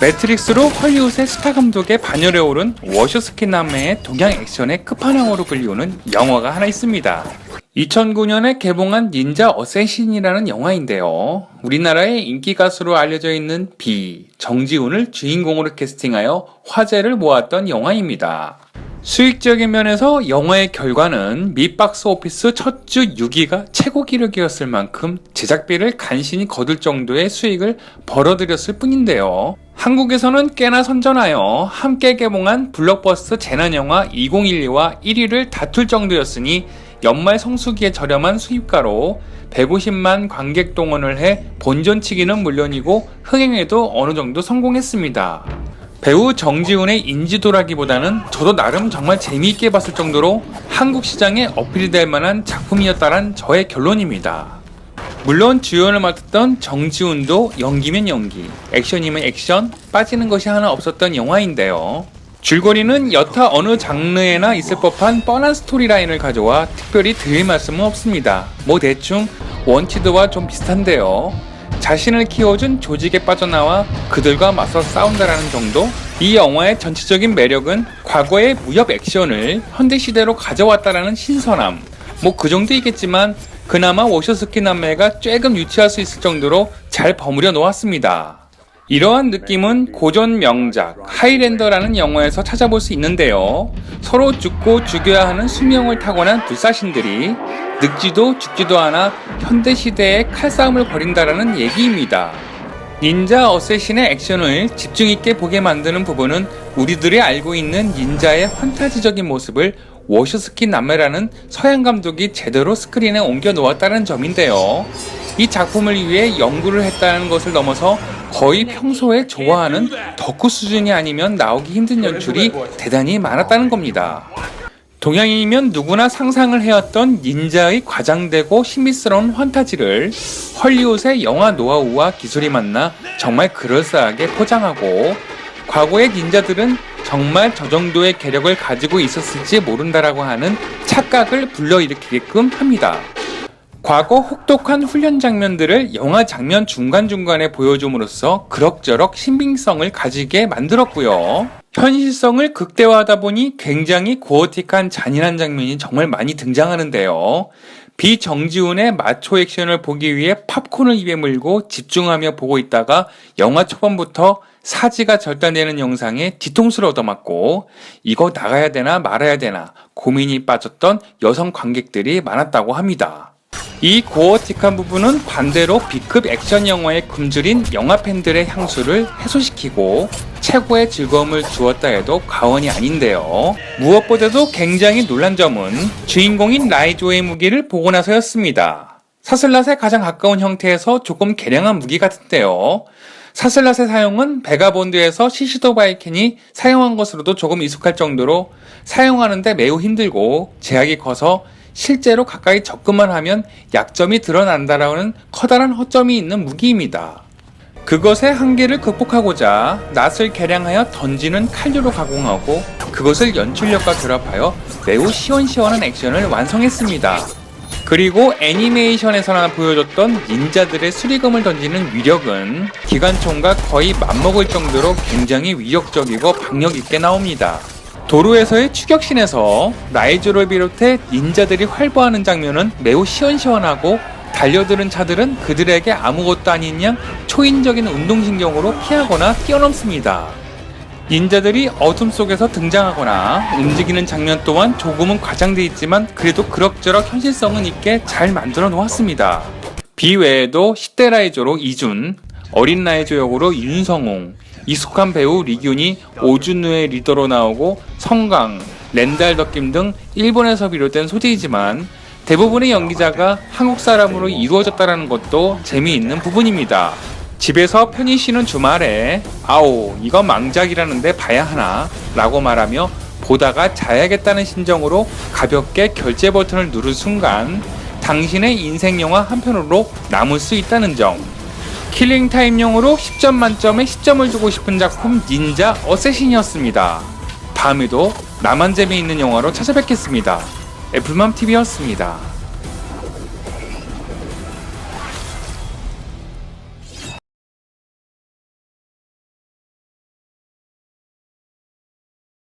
매트릭스로 헐리우드의 스타 감독의 반열에 오른 워셔스키 남매의 동양 액션의 끝판왕으로 불리우는 영화가 하나 있습니다. 2009년에 개봉한 닌자 어쌔신이라는 영화인데요. 우리나라의 인기 가수로 알려져 있는 비, 정지훈을 주인공으로 캐스팅하여 화제를 모았던 영화입니다. 수익적인 면에서 영화의 결과는 미 박스 오피스 첫 주 6위가 최고 기록이었을 만큼 제작비를 간신히 거둘 정도의 수익을 벌어들였을 뿐인데요. 한국에서는 꽤나 선전하여 함께 개봉한 블록버스터 재난영화 2012와 1위를 다툴 정도였으니 연말 성수기에 저렴한 수입가로 150만 관객 동원을 해 본전치기는 물론이고 흥행에도 어느 정도 성공했습니다. 배우 정지훈의 인지도라기보다는 저도 나름 정말 재미있게 봤을 정도로 한국 시장에 어필이 될 만한 작품이었다란 저의 결론입니다. 물론 주연을 맡았던 정지훈도 연기면 연기, 액션이면 액션, 빠지는 것이 하나 없었던 영화인데요. 줄거리는 여타 어느 장르에나 있을 법한 뻔한 스토리라인을 가져와 특별히 드릴 말씀은 없습니다. 뭐 대충 원치드와 좀 비슷한데요. 자신을 키워준 조직에 빠져나와 그들과 맞서 싸운다라는 정도? 이 영화의 전체적인 매력은 과거의 무협 액션을 현대 시대로 가져왔다라는 신선함. 뭐 그 정도이겠지만 그나마 워셔스키 남매가 쬐금 유치할 수 있을 정도로 잘 버무려 놓았습니다. 이러한 느낌은 고전 명작 하이랜더라는 영화에서 찾아볼 수 있는데요. 서로 죽고 죽여야 하는 수명을 타고난 불사신들이 늙지도 죽지도 않아 현대 시대에 칼싸움을 벌인다라는 얘기입니다. 닌자 어쌔신의 액션을 집중 있게 보게 만드는 부분은 우리들이 알고 있는 닌자의 환타지적인 모습을 워셔스키 남매라는 서양 감독이 제대로 스크린에 옮겨 놓았다는 점인데요. 이 작품을 위해 연구를 했다는 것을 넘어서 거의 평소에 좋아하는 덕후 수준이 아니면 나오기 힘든 연출이 대단히 많았다는 겁니다. 동양인이면 누구나 상상을 해왔던 닌자의 과장되고 신비스러운 환타지를 헐리우드의 영화 노하우와 기술이 만나 정말 그럴싸하게 포장하고 과거의 닌자들은 정말 저 정도의 계력을 가지고 있었을지 모른다라고 하는 착각을 불러일으키게끔 합니다. 과거 혹독한 훈련 장면들을 영화 장면 중간중간에 보여줌으로써 그럭저럭 신빙성을 가지게 만들었고요. 현실성을 극대화하다 보니 굉장히 고어틱한 잔인한 장면이 정말 많이 등장하는데요. 비정지훈의 마초 액션을 보기 위해 팝콘을 입에 물고 집중하며 보고 있다가 영화 초반부터 사지가 절단되는 영상에 뒤통수를 얻어맞고 이거 나가야 되나 말아야 되나 고민이 빠졌던 여성 관객들이 많았다고 합니다. 이 고어틱한 부분은 반대로 B급 액션 영화의 금줄인 영화 팬들의 향수를 해소시키고 최고의 즐거움을 주었다 해도 과언이 아닌데요. 무엇보다도 굉장히 놀란 점은 주인공인 라이조의 무기를 보고 나서였습니다. 사슬랏에 가장 가까운 형태에서 조금 개량한 무기 같은데요. 사슬랏의 사용은 베가본드에서 시시도 바이켄이 사용한 것으로도 조금 익숙할 정도로 사용하는데 매우 힘들고 제약이 커서 실제로 가까이 접근만 하면 약점이 드러난다라는 커다란 허점이 있는 무기입니다. 그것의 한계를 극복하고자 낫을 개량하여 던지는 칼류로 가공하고 그것을 연출력과 결합하여 매우 시원시원한 액션을 완성했습니다. 그리고 애니메이션에서나 보여줬던 닌자들의 수리금을 던지는 위력은 기관총과 거의 맞먹을 정도로 굉장히 위력적이고 박력있게 나옵니다. 도로에서의 추격신에서 라이즈를 비롯해 닌자들이 활보하는 장면은 매우 시원시원하고 달려드는 차들은 그들에게 아무것도 아닌 양 초인적인 운동신경으로 피하거나 뛰어넘습니다. 닌자들이 어둠 속에서 등장하거나 움직이는 장면 또한 조금은 과장돼 있지만 그래도 그럭저럭 현실성은 있게 잘 만들어 놓았습니다. 비 외에도 10대 라이저로 이준, 어린 라이저 역으로 윤성홍, 익숙한 배우 리균이 오준우의 리더로 나오고 성강, 렌달 덕김 등 일본에서 비롯된 소재이지만 대부분의 연기자가 한국 사람으로 이루어졌다는 것도 재미있는 부분입니다. 집에서 편히 쉬는 주말에 아오 이거 망작이라는데 봐야 하나 라고 말하며 보다가 자야겠다는 심정으로 가볍게 결제 버튼을 누른 순간 당신의 인생 영화 한 편으로 남을 수 있다는 점 킬링 타임용으로 10점 만점에 10점을 주고 싶은 작품 닌자 어쌔신이었습니다. 다음에도 나만 재미있는 영화로 찾아뵙겠습니다. 애플맘TV였습니다.